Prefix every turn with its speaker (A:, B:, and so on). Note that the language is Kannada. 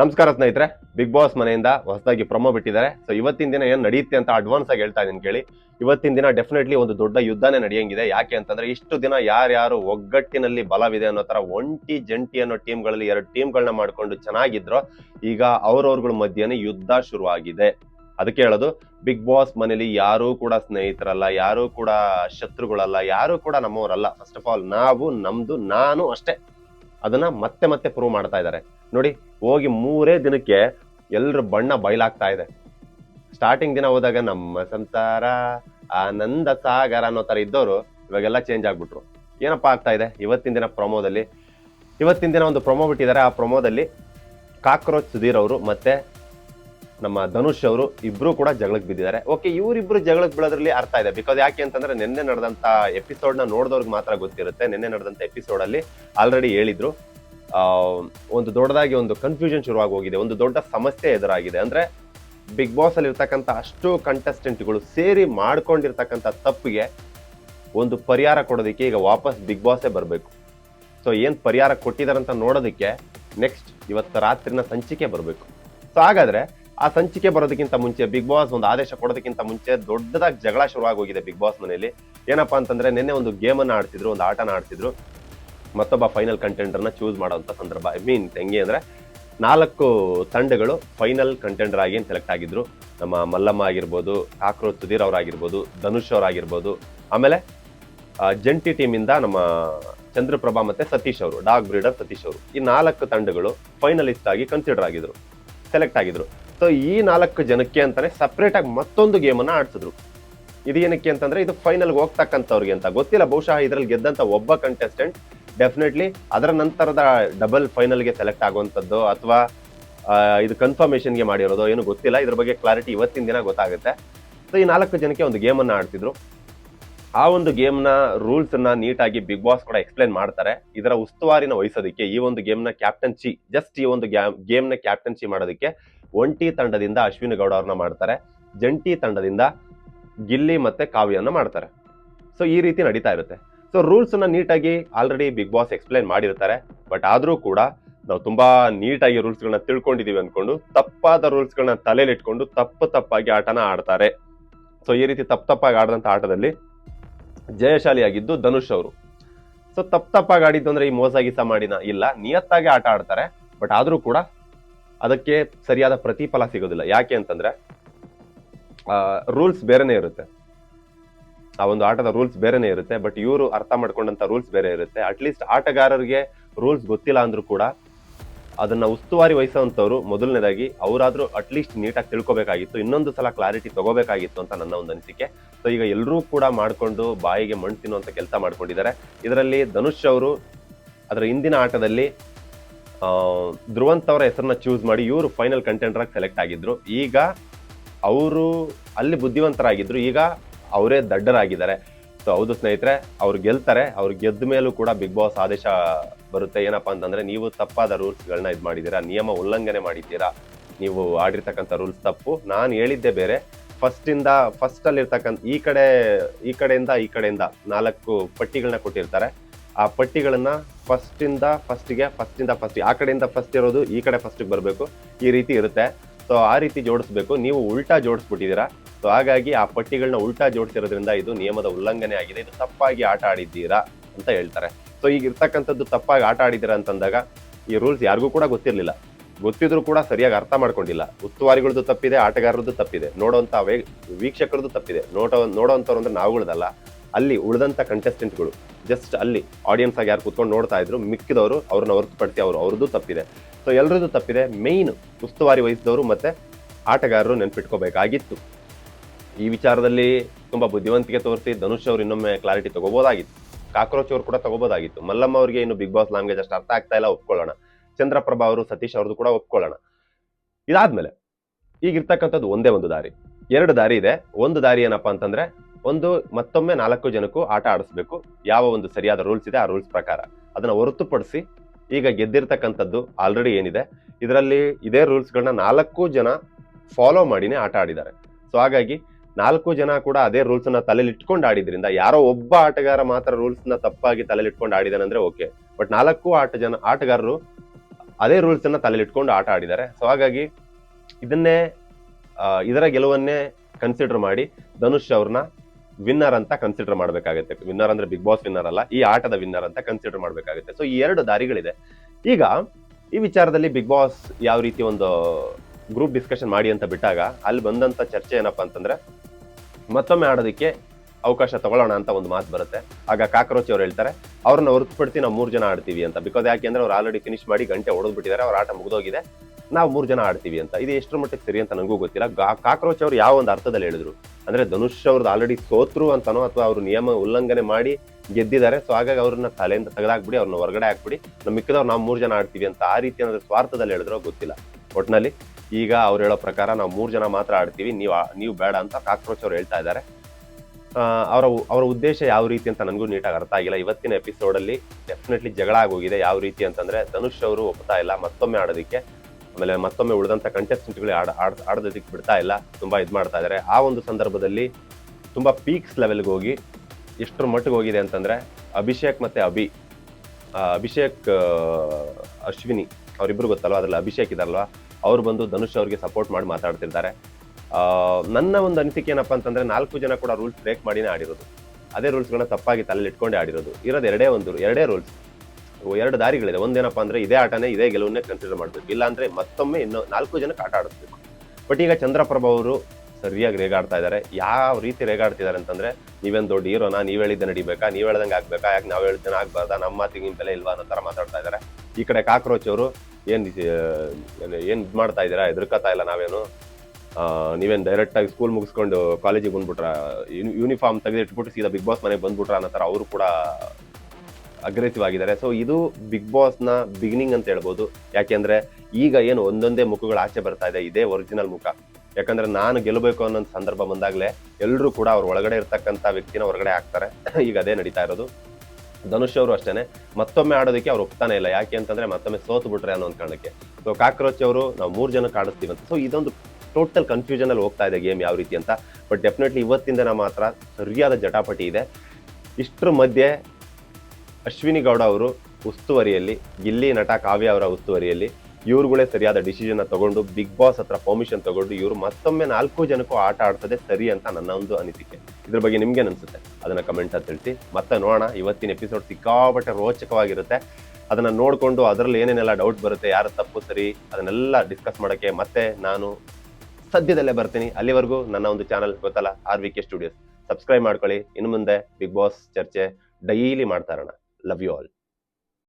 A: ನಮಸ್ಕಾರ ಸ್ನೇಹಿತರೆ ಬಿಗ್ ಬಾಸ್ ಮನೆಯಿಂದ ಹೊಸದಾಗಿ ಪ್ರೊಮೋ ಬಿಟ್ಟಿದ್ದಾರೆ. ಸೊ ಇವತ್ತಿನ ದಿನ ಏನು ನಡೆಯುತ್ತೆ ಅಂತ ಅಡ್ವಾನ್ಸ್ ಆಗಿ ಹೇಳ್ತಾ ಇದೀನಿ ಕೇಳಿ. ಇವತ್ತಿನ ದಿನ ಡೆಫಿನೆಟ್ಲಿ ಒಂದು ದೊಡ್ಡ ಯುದ್ಧನೇ ನಡೆಯಂಗಿದೆ. ಯಾಕೆ ಅಂತಂದ್ರೆ ಇಷ್ಟು ದಿನ ಯಾರ್ಯಾರು ಒಗ್ಗಟ್ಟಿನಲ್ಲಿ ಬಲವಿದೆ ಅನ್ನೋ ತರ ಒಂಟಿ ಜಂಟಿ ಅನ್ನೋ ಟೀಮ್ಗಳಲ್ಲಿ ಎರಡು ಟೀಮ್ಗಳನ್ನ ಮಾಡ್ಕೊಂಡು ಚೆನ್ನಾಗಿದ್ರು. ಈಗ ಅವ್ರವ್ರಗಳ ಮಧ್ಯೆನೇ ಯುದ್ಧ ಶುರುವಾಗಿದೆ. ಅದಕ್ಕೆ ಹೇಳೋದು ಬಿಗ್ ಬಾಸ್ ಮನೇಲಿ ಯಾರೂ ಕೂಡ ಸ್ನೇಹಿತರಲ್ಲ, ಯಾರೂ ಕೂಡ ಶತ್ರುಗಳಲ್ಲ, ಯಾರೂ ಕೂಡ ನಮ್ಮವರಲ್ಲ. ಫಸ್ಟ್ ಆಫ್ ಆಲ್ ನಾವು, ನಮ್ದು, ನಾನು ಅಷ್ಟೇ. ಅದನ್ನ ಮತ್ತೆ ಮತ್ತೆ ಪ್ರೂವ್ ಮಾಡ್ತಾ ಇದ್ದಾರೆ. ನೋಡಿ ಹೋಗಿ ಮೂರೇ ದಿನಕ್ಕೆ ಎಲ್ಲರ ಬಣ್ಣ ಬಯಲಾಗ್ತಾ ಇದೆ. ಸ್ಟಾರ್ಟಿಂಗ್ ದಿನ ಹೋದಾಗ ನಮ್ಮ ಸಂಸಾರ ಆನಂದ ಸಾಗರ ಅನ್ನೋ ತರ ಇದ್ದವರು ಇವಾಗೆಲ್ಲ ಚೇಂಜ್ ಆಗ್ಬಿಟ್ರು. ಏನಪ್ಪ ಆಗ್ತಾ ಇದೆ? ಇವತ್ತಿನ ದಿನ ಪ್ರೊಮೋದಲ್ಲಿ, ಇವತ್ತಿನ ದಿನ ಒಂದು ಪ್ರೊಮೋ ಬಿಟ್ಟಿದ್ದಾರೆ. ಆ ಪ್ರೊಮೋದಲ್ಲಿ ಕಾಕ್ರೋಚ್ ಸುಧೀರ್ ಅವರು ಮತ್ತೆ ನಮ್ಮ ಧನುಷ್ ಅವರು ಇಬ್ರು ಕೂಡ ಜಗಳಕ್ಕೆ ಬಿದ್ದಿದ್ದಾರೆ. ಓಕೆ ಇವರಿಬ್ರು ಜಗಳಕ್ಕೆ ಬೀಳೋದ್ರಲ್ಲಿ ಅರ್ಥ ಇದೆ. ಬಿಕಾಸ್ ಯಾಕೆ ಅಂತಂದ್ರೆ ನಿನ್ನೆ ನಡೆದಂತ ಎಪಿಸೋಡ್ನ ನೋಡಿದವ್ರಿಗೆ ಮಾತ್ರ ಗೊತ್ತಿರುತ್ತೆ. ನಿನ್ನೆ ನಡೆದಂತ ಎಪಿಸೋಡ್ ಅಲ್ಲಿ ಆಲ್ರೆಡಿ ಹೇಳಿದ್ರು. ಒಂದು ದೊಡ್ಡದಾಗಿ ಒಂದು ಕನ್ಫ್ಯೂಷನ್ ಶುರುವಾಗಿ ಹೋಗಿದೆ ಒಂದು ದೊಡ್ಡ ಸಮಸ್ಯೆ ಎದುರಾಗಿದೆ. ಅಂದ್ರೆ ಬಿಗ್ ಬಾಸ್ ಅಲ್ಲಿ ಇರ್ತಕ್ಕಂಥ ಅಷ್ಟು ಕಂಟೆಸ್ಟೆಂಟ್ಗಳು ಸೇರಿ ಮಾಡ್ಕೊಂಡಿರ್ತಕ್ಕಂಥ ತಪ್ಪಿಗೆ ಒಂದು ಪರಿಹಾರ ಕೊಡೋದಕ್ಕೆ ಈಗ ವಾಪಸ್ ಬಿಗ್ ಬಾಸೇ ಬರಬೇಕು. ಸೊ ಏನು ಪರಿಹಾರ ಕೊಟ್ಟಿದಾರಂತ ನೋಡೋದಕ್ಕೆ ನೆಕ್ಸ್ಟ್ ಇವತ್ತು ರಾತ್ರಿನ ಸಂಚಿಕೆ ಬರಬೇಕು. ಸೊ ಹಾಗಾದ್ರೆ ಆ ಸಂಚಿಕೆ ಬರೋದಕ್ಕಿಂತ ಮುಂಚೆ ಬಿಗ್ ಬಾಸ್ ಒಂದು ಆದೇಶ ಕೊಡೋದಕ್ಕಿಂತ ಮುಂಚೆ ದೊಡ್ಡದಾಗಿ ಜಗಳ ಶುರುವಾಗಿ ಹೋಗಿದೆ ಬಿಗ್ ಬಾಸ್ ಮನೆಯಲ್ಲಿ. ಏನಪ್ಪಾ ಅಂತಂದ್ರೆ ನಿನ್ನೆ ಒಂದು ಗೇಮನ್ನು ಆಡ್ತಿದ್ರು, ಒಂದು ಆಟನ ಆಡ್ತಿದ್ರು. ಮತ್ತೊಬ್ಬ ಫೈನಲ್ ಕಂಟೆಂಡರ್ನ ಚೂಸ್ ಮಾಡುವಂತ ಸಂದರ್ಭ. ಐ ಮೀನ್ ಹೆಂಗೆ ಅಂದ್ರೆ ನಾಲ್ಕು ತಂಡಗಳು ಫೈನಲ್ ಕಂಟೆಂಡರ್ ಆಗಿ ಸೆಲೆಕ್ಟ್ ಆಗಿದ್ರು. ನಮ್ಮ ಮಲ್ಲಮ್ಮ ಆಗಿರ್ಬೋದು, ಕಾಕ್ರೋಚ್ ಸುಧೀರ್ ಅವರಾಗಿರ್ಬೋದು, ಧನುಷ್ ಅವರಾಗಿರ್ಬೋದು, ಆಮೇಲೆ ಜಂಟಿ ಟೀಮಿಂದ ನಮ್ಮ ಚಂದ್ರಪ್ರಭಾ ಮತ್ತೆ ಸತೀಶ್ ಅವರು ಡಾಗ್ ಬ್ರೀಡರ್ ಸತೀಶ್ ಅವರು. ಈ ನಾಲ್ಕು ತಂಡಗಳು ಫೈನಲಿಸ್ಟ್ ಆಗಿ ಕನ್ಸಿಡರ್ ಆಗಿದ್ರು ಸೆಲೆಕ್ಟ್ ಆಗಿದ್ರು. ಸೊ ಈ ನಾಲ್ಕು ಜನಕ್ಕೆ ಅಂತಾನೆ ಸಪ್ರೇಟಾಗಿ ಮತ್ತೊಂದು ಗೇಮನ್ನು ಆಡ್ಸಿದ್ರು. ಇದು ಏನಕ್ಕೆ ಅಂತಂದ್ರೆ, ಇದು ಫೈನಲ್ ಹೋಗ್ತಕ್ಕಂಥವ್ರಿಗೆ ಅಂತ. ಗೊತ್ತಿಲ್ಲ, ಬಹುಶಃ ಇದ್ರಲ್ಲಿ ಗೆದ್ದಂತ ಒಬ್ಬ ಕಂಟೆಸ್ಟೆಂಟ್ ಡೆಫಿನೆಟ್ಲಿ ಅದರ ನಂತರದ ಡಬಲ್ ಫೈನಲ್ಗೆ ಸೆಲೆಕ್ಟ್ ಆಗುವಂಥದ್ದು ಅಥವಾ ಇದು ಕನ್ಫರ್ಮೇಷನ್ಗೆ ಮಾಡಿರೋದು ಏನು ಗೊತ್ತಿಲ್ಲ. ಇದ್ರ ಬಗ್ಗೆ ಕ್ಲಾರಿಟಿ ಇವತ್ತಿನ ದಿನ ಗೊತ್ತಾಗುತ್ತೆ. ಸೊ ಈ ನಾಲ್ಕು ಜನಕ್ಕೆ ಒಂದು ಗೇಮನ್ನು ಆಡ್ತಿದ್ರು. ಆ ಒಂದು ಗೇಮ್ನ ನ ರೂಲ್ಸ್ ಅನ್ನ ನೀಟಾಗಿ ಬಿಗ್ ಬಾಸ್ ಕೂಡ ಎಕ್ಸ್ಪ್ಲೇನ್ ಮಾಡ್ತಾರೆ. ಇದರ ಉಸ್ತುವಾರಿನ ವಹಿಸೋದಕ್ಕೆ ಈ ಒಂದು ಗೇಮ್ನ ಕ್ಯಾಪ್ಟನ್ಸಿ ಜಸ್ಟ್ ಈ ಒಂದು ಗೇಮ್ನ ಕ್ಯಾಪ್ಟನ್ಸಿ ಮಾಡೋದಕ್ಕೆ ಒಂಟಿ ತಂಡದಿಂದ ಅಶ್ವಿನಿ ಗೌಡ ಅವ್ರನ್ನ ಮಾಡ್ತಾರೆ. ಜಂಟಿ ತಂಡದಿಂದ ಗಿಲ್ಲಿ ಮತ್ತೆ ಕಾವ್ಯನ ಮಾಡ್ತಾರೆ. ಸೊ ಈ ರೀತಿ ನಡೀತಾ ಇರುತ್ತೆ. ಸೊ ರೂಲ್ಸ್ ಅನ್ನ ನೀಟಾಗಿ ಆಲ್ರೆಡಿ ಬಿಗ್ ಬಾಸ್ ಎಕ್ಸ್ಪ್ಲೈನ್ ಮಾಡಿರ್ತಾರೆ. ಬಟ್ ಆದ್ರೂ ಕೂಡ ನಾವು ತುಂಬಾ ನೀಟಾಗಿ ರೂಲ್ಸ್ ತಿಳ್ಕೊಂಡಿದ್ದೀವಿ ಅಂದ್ಕೊಂಡು ತಪ್ಪಾದ ರೂಲ್ಸ್ ಗಳನ್ನ ತಲೆಯಲ್ಲಿ ಇಟ್ಕೊಂಡು ತಪ್ಪು ತಪ್ಪಾಗಿ ಆಟನ ಆಡ್ತಾರೆ. ಸೊ ಈ ರೀತಿ ತಪ್ಪು ತಪ್ಪಾಗಿ ಆಡದಂತ ಆಟದಲ್ಲಿ ಜಯಶಾಲಿಯಾಗಿದ್ದು ಧನುಷ್ ಅವರು. ಸೊ ತಪ್ಪು ತಪ್ಪಾಗಿ ಆಡಿದ್ದು ಅಂದರೆ ಈ ಮೋಸ ಗೀಸ ಮಾಡಿನ ಇಲ್ಲ, ನಿಯತ್ತಾಗಿ ಆಟ ಆಡ್ತಾರೆ. ಬಟ್ ಆದ್ರೂ ಕೂಡ ಅದಕ್ಕೆ ಸರಿಯಾದ ಪ್ರತಿಫಲ ಸಿಗೋದಿಲ್ಲ. ಯಾಕೆ ಅಂತಂದ್ರೆ ರೂಲ್ಸ್ ಬೇರೆನೇ ಇರುತ್ತೆ. ಆ ಒಂದು ಆಟದ ರೂಲ್ಸ್ ಬೇರೆನೇ ಇರುತ್ತೆ ಬಟ್ ಇವರು ಅರ್ಥ ಮಾಡ್ಕೊಂಡಂತ ರೂಲ್ಸ್ ಬೇರೆ ಇರುತ್ತೆ. ಅಟ್ಲೀಸ್ಟ್ ಆಟಗಾರರಿಗೆ ರೂಲ್ಸ್ ಗೊತ್ತಿಲ್ಲ ಅಂದ್ರೂ ಕೂಡ ಅದನ್ನ ಉಸ್ತುವಾರಿ ವಹಿಸುವಂತವ್ರು ಮೊದಲನೇದಾಗಿ ಅವರಾದ್ರೂ ಅಟ್ಲೀಸ್ಟ್ ನೀಟಾಗಿ ತಿಳ್ಕೊಬೇಕಾಗಿತ್ತು, ಇನ್ನೊಂದು ಸಲ ಕ್ಲಾರಿಟಿ ತಗೋಬೇಕಾಗಿತ್ತು ಅಂತ ನನ್ನ ಒಂದು ಅನಿಸಿಕೆ. ಸೊ ಈಗ ಎಲ್ಲರೂ ಕೂಡ ಮಾಡಿಕೊಂಡು ಬಾಯಿಗೆ ಮಣ್ಣು ತಿನ್ನುವಂತ ಕೆಲಸ ಮಾಡ್ಕೊಂಡಿದ್ದಾರೆ. ಇದರಲ್ಲಿ ಧನುಷ್ ಅವರು ಅದರ ಹಿಂದಿನ ಆಟದಲ್ಲಿ ಧ್ರುವಂತ್ ಅವರ ಹೆಸರನ್ನ ಚೂಸ್ ಮಾಡಿ ಇವರು ಫೈನಲ್ ಕಂಟೆಂಡರ್ ಆಗಿ ಸೆಲೆಕ್ಟ್ ಆಗಿದ್ರು. ಈಗ ಅವರು ಅಲ್ಲಿ ಬುದ್ಧಿವಂತರಾಗಿದ್ರು. ಈಗ ಅವರೇ ದಡ್ಡರಾಗಿದ್ದಾರೆ. ಸೊ ಹೌದು ಸ್ನೇಹಿತರೆ, ಅವ್ರು ಗೆಲ್ತಾರೆ, ಅವ್ರು ಗೆದ್ದ ಮೇಲೂ ಕೂಡ ಬಿಗ್ ಬಾಸ್ ಆದೇಶ ಬರುತ್ತೆ. ಏನಪ್ಪಾ ಅಂತಂದ್ರೆ, ನೀವು ತಪ್ಪಾದ ರೂಲ್ಸ್ಗಳನ್ನ ಇದು ಮಾಡಿದ್ದೀರಾ, ನಿಯಮ ಉಲ್ಲಂಘನೆ ಮಾಡಿದ್ದೀರಾ, ನೀವು ಆಡಿರ್ತಕ್ಕಂಥ ರೂಲ್ಸ್ ತಪ್ಪು. ನಾನು ಹೇಳಿದ್ದೆ ಬೇರೆ ಫಸ್ಟ್ ಇಂದ ಫಸ್ಟ್ ಅಲ್ಲಿ ಇರ್ತಕ್ಕಂಥ ಈ ಕಡೆ, ಈ ಕಡೆಯಿಂದ ಈ ಕಡೆಯಿಂದ ನಾಲ್ಕು ಪಟ್ಟಿಗಳನ್ನ ಕೊಟ್ಟಿರ್ತಾರೆ. ಆ ಪಟ್ಟಿಗಳನ್ನ ಫಸ್ಟ್ ಇಂದ ಫಸ್ಟ್ಗೆ ಫಸ್ಟ್ ಇಂದ ಫಸ್ಟ್, ಆ ಕಡೆಯಿಂದ ಫಸ್ಟ್ ಇರೋದು, ಈ ಕಡೆ ಫಸ್ಟ್ ಬರಬೇಕು. ಈ ರೀತಿ ಇರುತ್ತೆ. ಸೊ ಆ ರೀತಿ ಜೋಡಿಸ್ಬೇಕು. ನೀವು ಉಲ್ಟಾ ಜೋಡಿಸ್ಬಿಟ್ಟಿದ್ದೀರಾ. ಸೊ ಹಾಗಾಗಿ ಆ ಪಟ್ಟಿಗಳನ್ನ ಉಲ್ಟಾ ಜೋಡಿಸಿರೋದ್ರಿಂದ ಇದು ನಿಯಮದ ಉಲ್ಲಂಘನೆ ಆಗಿದೆ. ಇದು ತಪ್ಪಾಗಿ ಆಟ ಆಡಿದ್ದೀರಾ ಅಂತ ಹೇಳ್ತಾರೆ. ಸೊ ಈಗ ಇರ್ತಕ್ಕಂಥದ್ದು ತಪ್ಪಾಗಿ ಆಟ ಆಡಿದ್ದೀರಾ ಅಂತಂದಾಗ ಈ ರೂಲ್ಸ್ ಯಾರಿಗೂ ಕೂಡ ಗೊತ್ತಿರಲಿಲ್ಲ. ಗೊತ್ತಿದ್ರು ಕೂಡ ಸರಿಯಾಗಿ ಅರ್ಥ ಮಾಡ್ಕೊಂಡಿಲ್ಲ. ಉಸ್ತುವಾರಿಗಳದ್ದು ತಪ್ಪಿದೆ, ಆಟಗಾರರದ್ದು ತಪ್ಪಿದೆ. ನೋಡೋಂಥ ವೇ, ವೀಕ್ಷಕರದ್ದು ತಪ್ಪಿದೆ. ನೋಡೋ ನೋಡೋವಂಥವ್ರು ಅಂದ್ರೆ ನಾವುಗಳದಲ್ಲ. ಅಲ್ಲಿ ಉಳಿದಂಥ ಕಂಟೆಸ್ಟೆಂಟ್ಗಳು ಜಸ್ಟ್ ಅಲ್ಲಿ ಆಡಿಯನ್ಸ್ ಆಗಿ ಯಾರು ಕುತ್ಕೊಂಡು ನೋಡ್ತಾ ಇದ್ರು, ಮಿಕ್ಕಿದವರು ಅವ್ರನ್ನ ಹೊರತುಪಡಿಸಿ ಅವರು ಅವ್ರದ್ದು ತಪ್ಪಿದೆ. ಸೊ ಎಲ್ಲರದ್ದು ತಪ್ಪಿದೆ. ಮೇಯ್ನ್ ಉಸ್ತುವಾರಿ ವಹಿಸಿದವರು ಮತ್ತೆ ಆಟಗಾರರು ನೆನ್ಪಿಟ್ಕೋಬೇಕಾಗಿತ್ತು. ಈ ವಿಚಾರದಲ್ಲಿ ತುಂಬ ಬುದ್ಧಿವಂತಿಕೆ ತೋರಿಸಿ ಧನುಷ್ ಅವರು ಇನ್ನೊಮ್ಮೆ ಕ್ಲಾರಿಟಿ ತಗೋಬೋದಾಗಿತ್ತು. ಕಾಕ್ರೋಚ್ ಅವರು ಕೂಡ ತಗೋಬೋದಾಗಿತ್ತು. ಮಲ್ಲಮ್ಮ ಅವರಿಗೆ ಇನ್ನು ಬಿಗ್ ಬಾಸ್ ಲಾಂಗ್ವೇಜ್ ಅಷ್ಟು ಅರ್ಥ ಆಗ್ತಾ ಇಲ್ಲ, ಒಪ್ಕೊಳ್ಳೋಣ. ಚಂದ್ರಪ್ರಭಾ ಅವರು, ಸತೀಶ್ ಅವ್ರದ್ದು ಕೂಡ ಒಪ್ಕೊಳ್ಳೋಣ. ಇದಾದ್ಮೇಲೆ ಈಗಿರ್ತಕ್ಕಂಥದ್ದು ಒಂದೇ ಒಂದು ದಾರಿ. ಎರಡು ದಾರಿ ಇದೆ. ಒಂದು ದಾರಿ ಏನಪ್ಪಾ ಅಂತಂದ್ರೆ ಒಂದು ಮತ್ತೊಮ್ಮೆ ನಾಲ್ಕು ಜನಕ್ಕೂ ಆಟ ಆಡಿಸ್ಬೇಕು. ಯಾವ ಒಂದು ಸರಿಯಾದ ರೂಲ್ಸ್ ಇದೆ ಆ ರೂಲ್ಸ್ ಪ್ರಕಾರ. ಅದನ್ನ ಹೊರತುಪಡಿಸಿ ಈಗ ಗೆದ್ದಿರ್ತಕ್ಕಂಥದ್ದು ಆಲ್ರೆಡಿ ಏನಿದೆ. ಇದರಲ್ಲಿ ಇದೇ ರೂಲ್ಸ್ಗಳನ್ನ ನಾಲ್ಕು ಜನ ಫಾಲೋ ಮಾಡಿನೇ ಆಟ ಆಡಿದ್ದಾರೆ. ಸೊ ಹಾಗಾಗಿ ನಾಲ್ಕು ಜನ ಕೂಡ ಅದೇ ರೂಲ್ಸ್ನ ತಲೆಯಲ್ಲಿ ಇಟ್ಕೊಂಡು ಆಡಿದ್ರಿಂದ ಯಾರೋ ಒಬ್ಬ ಆಟಗಾರ ಮಾತ್ರ ರೂಲ್ಸ್ನ ತಪ್ಪಾಗಿ ತಲೆಯಲ್ಲಿ ಇಟ್ಕೊಂಡು ಆಡಿದಾನಂದ್ರೆ ಓಕೆ ಬಟ್ ನಾಲ್ಕು ಆಟ ಜನ, ಆಟಗಾರರು ಅದೇ ರೂಲ್ಸ್ ಅನ್ನ ತಲೆಯಲ್ಲಿ ಇಟ್ಕೊಂಡು ಆಟ ಆಡಿದ್ದಾರೆ. ಸೊ ಹಾಗಾಗಿ ಇದನ್ನೇ ಇದರ ಗೆಲುವನ್ನೇ ಕನ್ಸಿಡರ್ ಮಾಡಿ ಧನುಷ್ ಅವ್ರನ್ನ ವಿನ್ನರ್ ಅಂತ ಕನ್ಸಿಡರ್ ಮಾಡಬೇಕಾಗುತ್ತೆ. ವಿನ್ನರ್ ಅಂದ್ರೆ ಬಿಗ್ ಬಾಸ್ ವಿನ್ನರ್ ಅಲ್ಲ, ಈ ಆಟದ ವಿನ್ನರ್ ಅಂತ ಕನ್ಸಿಡರ್ ಮಾಡಬೇಕಾಗುತ್ತೆ. ಸೊ ಈ ಎರಡು ದಾರಿಗಳಿದೆ. ಈಗ, ಈ ವಿಚಾರದಲ್ಲಿ ಬಿಗ್ ಬಾಸ್ ಯಾವ ರೀತಿ ಒಂದು ಗ್ರೂಪ್ ಡಿಸ್ಕಷನ್ ಮಾಡಿ ಅಂತ ಬಿಟ್ಟಾಗ, ಅಲ್ಲಿ ಬಂದಂತ ಚರ್ಚೆ ಏನಪ್ಪಾ ಅಂತಂದ್ರೆ, ಮತ್ತೊಮ್ಮೆ ಆಡೋದಕ್ಕೆ ಅವಕಾಶ ತಗೊಳ್ಳೋಣ ಅಂತ ಒಂದು ಮಾತು ಬರುತ್ತೆ. ಆಗ ಕಾಕ್ರೋಚ್ ಅವ್ರು ಹೇಳ್ತಾರೆ, ಅವ್ರನ್ನ ಹೊರತುಪಡಿಸಿ ನಾವು ಮೂರು ಜನ ಆಡ್ತೀವಿ ಅಂತ. ಬಿಕಾಸ್ ಯಾಕೆಂದ್ರೆ ಅವ್ರು ಆಲ್ರೆಡಿ ಫಿನಿಶ್ ಮಾಡಿ ಗಂಟೆ ಹೊಡೆದ್ಬಿಟ್ಟಿದ್ದಾರೆ, ಅವ್ರ ಆಟ ಮುಗಿದೋಗಿದೆ. ನಾವು ಮೂರು ಜನ ಆಡ್ತೀವಿ ಅಂತ. ಇದು ಎಷ್ಟರ ಮಟ್ಟಿಗೆ ಸರಿ ಅಂತ ನನಗೂ ಗೊತ್ತಿಲ್ಲ. ಕಾಕ್ರೋಚ್ ಅವರು ಯಾವ ಒಂದು ಅರ್ಥದಲ್ಲಿ ಹೇಳಿದ್ರು. ಅಂದ್ರೆ ಧನುಷ್ ಅವ್ರದ್ದು ಆಲ್ರೆಡಿ ಸೋತ್ರು ಅಂತನೋ ಅಥವಾ ಅವರು ನಿಯಮ ಉಲ್ಲಂಘನೆ ಮಾಡಿ ಗೆದ್ದಿದ್ದಾರೆ. ಸೊ ಹಾಗಾಗಿ ಅವ್ರನ್ನ ತಲೆಯಿಂದ ತೆಗೆದಾಕ್ಬಿಡಿ, ಅವ್ರನ್ನ ಹೊರಗಡೆ ಹಾಕ್ಬಿಡಿ. ನಮ್ಮ ಮಿಕ್ಕದವ್ರು ನಾವು ಮೂರು ಜನ ಆಡ್ತೀವಿ ಅಂತ ಆ ರೀತಿ ಏನಾದ್ರು ಸ್ವಾರ್ಥದಲ್ಲಿ ಹೇಳಿದ್ರೋ ಗೊತ್ತಿಲ್ಲ. ಒಟ್ನಲ್ಲಿ ಈಗ ಅವ್ರು ಹೇಳೋ ಪ್ರಕಾರ ನಾವು ಮೂರು ಜನ ಮಾತ್ರ ಆಡ್ತೀವಿ. ನೀವು ನೀವು ಬೇಡ ಅಂತ ಕಾಕ್ರೋಚ್ ಅವ್ರು ಹೇಳ್ತಾ ಇದ್ದಾರೆ. ಅವರ ಅವರ ಉದ್ದೇಶ ಯಾವ ರೀತಿ ಅಂತ ನನಗೂ ನೀಟಾಗಿ ಅರ್ಥ ಆಗಿಲ್ಲ. ಇವತ್ತಿನ ಎಪಿಸೋಡಲ್ಲಿ ಡೆಫಿನೆಟ್ಲಿ ಜಗಳ ಆಗೋಗಿದೆ. ಯಾವ ರೀತಿ ಅಂತಂದ್ರೆ ಧನುಷ್ ಅವರು ಒಪ್ತಾ ಇಲ್ಲ. ಮತ್ತೊಮ್ಮೆ ಆಡೋದಕ್ಕೆ ಆಮೇಲೆ ಮತ್ತೊಮ್ಮೆ ಉಳಿದಂತ ಕಂಟೆಸ್ಟೆಂಟ್ಗಳು ಆಡ, ಆಡ್- ಆಡೋದಕ್ಕೆ ಬಿಡ್ತಾ ಇಲ್ಲ, ತುಂಬಾ ಇದು ಮಾಡ್ತಾ ಇದ್ದಾರೆ ಆ ಒಂದು ಸಂದರ್ಭದಲ್ಲಿ ತುಂಬಾ ಪೀಕ್ಸ್ ಲೆವೆಲ್ಗೆ ಹೋಗಿ ಎಷ್ಟರ ಮಟ್ಟಿಗೆ ಹೋಗಿದೆ ಅಂತಂದ್ರೆ ಅಭಿಷೇಕ್ ಮತ್ತೆ ಅಭಿ. ಅಭಿಷೇಕ್ ಅಶ್ವಿನಿ ಅವರಿಬ್ರು ಗೊತ್ತಲ್ವಾ? ಅದ್ರಲ್ಲಿ ಅಭಿಷೇಕ್ ಇದಾರಲ್ವ? ಅವ್ರು ಬಂದು ಧನುಷ್ ಅವ್ರಿಗೆ ಸಪೋರ್ಟ್ ಮಾಡಿ ಮಾತಾಡ್ತಿರ್ತಾರೆ. ನನ್ನ ಒಂದು ಅನಿಸಿಕೆ ಏನಪ್ಪ ಅಂತಂದ್ರೆ ನಾಲ್ಕು ಜನ ಕೂಡ ರೂಲ್ಸ್ ಬ್ರೇಕ್ ಮಾಡಿನೇ ಆಡಿರೋದು. ಅದೇ ರೂಲ್ಸ್ಗಳನ್ನ ತಪ್ಪಾಗಿ ತಲೆಯಲ್ಲಿ ಇಟ್ಕೊಂಡೇ ಆಡಿರೋದು. ಇರೋದು ಎರಡೇ ಒಂದು, ಎರಡೇ ರೂಲ್ಸ್ ಎರಡು ದಾರಿಗಳಿದೆ. ಒಂದೇನಪ್ಪ ಅಂದ್ರೆ ಇದೇ ಆಟನೇ ಇದೇ ಗೆಲುವನ್ನೇ ಕನ್ಸಿಡರ್ ಮಾಡಬೇಕು. ಇಲ್ಲಾಂದ್ರೆ ಮತ್ತೊಮ್ಮೆ ಇನ್ನು ನಾಲ್ಕು ಜನ ಆಟ ಆಡಿಸ್ಬೇಕು ಬಟ್ ಈಗ ಚಂದ್ರಪ್ರಭ ಅವರು ಸರಿಯಾಗಿ ರೇಗಾಡ್ತಾ ಇದ್ದಾರೆ. ಯಾವ ರೀತಿ ರೇಗಾಡ್ತಿದ್ದಾರೆ ಅಂತಂದ್ರೆ, ನೀವೇನ್ ದೊಡ್ಡ ಹೀರೋನಾ ನೀವ್ ಹೇಳಿದ್ದ ನಡಿಬೇಕಾ ನೀವ್ ಹೇಳ್ದಂಗೆ ಆಗ್ಬೇಕಾ? ಯಾಕೆ ನಾವ್ ಹೇಳ್ತೇನೆ ಆಗ್ಬಾರ್ದಾ? ನಮ್ಮ ಮಾತಿಗೆ ನಿಮ್ ಬೆಲೆ ಇಲ್ವಾ ಅನ್ನೋ ತರ ಮಾತಾಡ್ತಾ ಇದ್ದಾರೆ. ಈ ಕಡೆ ಕಾಕ್ರೋಚ್ ಅವರು ಏನ್ ಏನ್ ಇದ್ ಮಾಡ್ತಾ ಇದ್ದೀರಾ? ಎದುರ್ಕತಾ ಇಲ್ಲ ನಾವೇನು? ನೀವೇನ್ ಡೈರೆಕ್ಟ್ ಆಗಿ ಸ್ಕೂಲ್ ಮುಗಿಸ್ಕೊಂಡು ಕಾಲೇಜಿಗೆ ಬಂದ್ಬಿಟ್ರ? ಯೂನಿಫಾರ್ಮ್ ತೆಗೆದಿಟ್ಬಿಟ್ಟು ಸೀದಾ ಬಿಗ್ ಬಾಸ್ ಮನೆಗೆ ಬಂದ್ಬಿಟ್ರ ಅನ್ನೋ ತರ ಅವರು ಕೂಡ ಅಗ್ರೆಸಿವ್ ಆಗಿದ್ದಾರೆ. ಸೊ ಇದು ಬಿಗ್ ಬಾಸ್ನ ಬಿಗಿನಿಂಗ್ ಅಂತ ಹೇಳ್ಬೋದು. ಯಾಕೆಂದ್ರೆ ಈಗ ಏನು ಒಂದೊಂದೇ ಮುಖಗಳು ಆಚೆ ಬರ್ತಾ ಇದೆ, ಇದೇ ಒರಿಜಿನಲ್ ಮುಖ. ಯಾಕಂದ್ರೆ ನಾನು ಗೆಲ್ಲಬೇಕು ಅನ್ನೋ ಸಂದರ್ಭ ಬಂದಾಗಲೇ ಎಲ್ಲರೂ ಕೂಡ ಅವ್ರ ಒಳಗಡೆ ಇರ್ತಕ್ಕಂಥ ವ್ಯಕ್ತಿನ ಹೊರಗಡೆ ಹಾಕ್ತಾರೆ. ಈಗ ಅದೇ ನಡೀತಾ ಇರೋದು. ಧನುಷ್ ಅವರು ಅಷ್ಟೇ ಮತ್ತೊಮ್ಮೆ ಆಡೋದಕ್ಕೆ ಅವ್ರು ಒಪ್ತಾನೆ ಇಲ್ಲ. ಯಾಕೆ ಅಂತಂದ್ರೆ ಮತ್ತೊಮ್ಮೆ ಸೋತು ಬಿಟ್ರೆ ಅನ್ನೋ ಒಂದು ಕಾರಣಕ್ಕೆ. ಸೊ ಕಾಕ್ರೋಚ್ ಅವರು, ನಾವು ಮೂರು ಜನ ಕಾಡಿಸ್ತೀವಿ ಅಂತ. ಸೊ ಇದೊಂದು ಟೋಟಲ್ ಕನ್ಫ್ಯೂಷನ್ ಅಲ್ಲಿ ಹೋಗ್ತಾ ಇದೆ ಗೇಮ್ ಯಾವ ರೀತಿ ಅಂತ. ಬಟ್ ಡೆಫಿನೆಟ್ಲಿ ಇವತ್ತಿಂದ ಮಾತ್ರ ಸರಿಯಾದ ಜಟಾಪಟಿ ಇದೆ. ಇಷ್ಟರ ಮಧ್ಯೆ ಅಶ್ವಿನಿ ಗೌಡ ಅವರು ಉಸ್ತುವರಿಯಲ್ಲಿ, ಗಿಲ್ಲಿ ನಟ ಕಾವ್ಯ ಅವರ ಉಸ್ತುವರಿಯಲ್ಲಿ ಇವ್ರುಗಳೇ ಸರಿಯಾದ ಡಿಸಿಷನ್ ತಗೊಂಡು ಬಿಗ್ ಬಾಸ್ ಹತ್ರ ಪರ್ಮಿಷನ್ ತಗೊಂಡು ಇವರು ಮತ್ತೊಮ್ಮೆ ನಾಲ್ಕು ಜನಕ್ಕೂ ಆಟ ಆಡ್ತದೆ ಸರಿ ಅಂತ ನನ್ನ ಒಂದು ಅನಿಸಿಕೆ. ಇದ್ರ ಬಗ್ಗೆ ನಿಮ್ಗೆ ಅನ್ಸುತ್ತೆ? ಅದನ್ನ ಕಮೆಂಟ್ ಅಂತ ತಿಳಿಸಿ. ಮತ್ತೆ ನೋಡೋಣ, ಇವತ್ತಿನ ಎಪಿಸೋಡ್ ಸಿಕ್ಕಾಪಟ್ಟೆ ರೋಚಕವಾಗಿರುತ್ತೆ. ಅದನ್ನ ನೋಡಿಕೊಂಡು ಅದರಲ್ಲಿ ಏನೇನೆಲ್ಲ ಡೌಟ್ ಬರುತ್ತೆ, ಯಾರ ತಪ್ಪು, ಸರಿ, ಅದನ್ನೆಲ್ಲ ಡಿಸ್ಕಸ್ ಮಾಡೋಕ್ಕೆ ಮತ್ತೆ ನಾನು ಸದ್ಯದಲ್ಲೇ ಬರ್ತೀನಿ. ಅಲ್ಲಿವರೆಗೂ ನನ್ನ ಒಂದು ಚಾನಲ್ ಗೊತ್ತಲ್ಲ R V K studios subscribe ಮಾಡ್ಕೊಳ್ಳಿ. ಇನ್ನು ಮುಂದೆ ಬಿಗ್ ಬಾಸ್ ಚರ್ಚೆ ಡೈಲಿ ಮಾಡ್ತಾ ಇರೋಣ. Love you all.